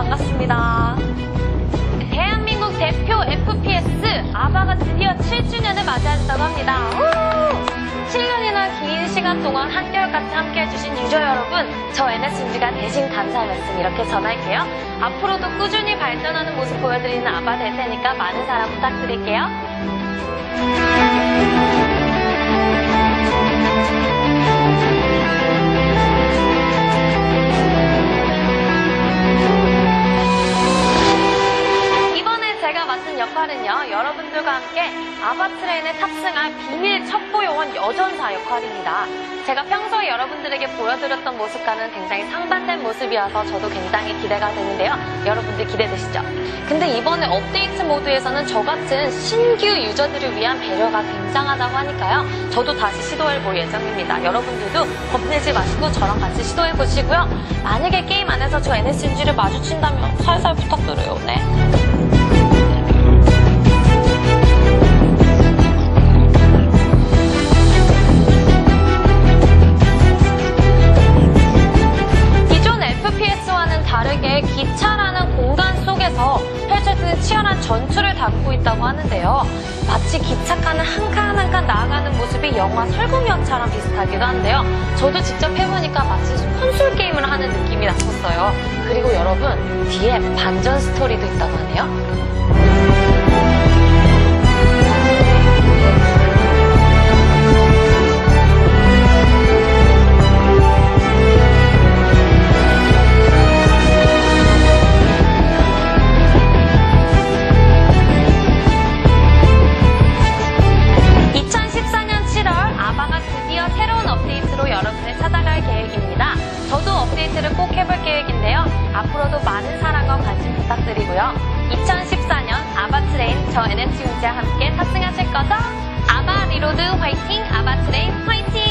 반갑습니다. 대한민국 대표 FPS 아바가 드디어 7주년을 맞이했다고 합니다. 우! 7년이나 긴 시간 동안 한결같이 함께 해주신 유저 여러분, 저 NS인지가 대신 감사의 말씀 이렇게 전할게요. 앞으로도 꾸준히 발전하는 모습 보여드리는 아바 될 테니까 많은 사랑 부탁드릴게요. 맡은 역할은요, 여러분들과 함께 아바트레인에 탑승할 비밀 첩보 요원 여전사 역할입니다. 제가 평소에 여러분들에게 보여드렸던 모습과는 굉장히 상반된 모습이어서 저도 굉장히 기대가 되는데요. 여러분들 기대되시죠? 근데 이번에 업데이트 모드에서는 저 같은 신규 유저들을 위한 배려가 굉장하다고 하니까요. 저도 다시 시도해볼 예정입니다. 여러분들도 겁내지 마시고 저랑 같이 시도해보시고요. 만약에 게임 안에서 저 NSNG를 마주친다면 살살 부탁드려요. 네. 치열한 전투를 담고 있다고 하는데요. 마치 기차칸을 한칸 한 칸 나아가는 모습이 영화 설국열차랑 비슷하기도 한데요. 저도 직접 해보니까 마치 콘솔 게임을 하는 느낌이 났었어요. 그리고 여러분, 뒤에 반전 스토리도 있다고 하네요. 있고요. 2014년 아바트레인 저 NM팀과 함께 탑승하실 거죠? 아바 리로드 화이팅! 아바트레인 화이팅!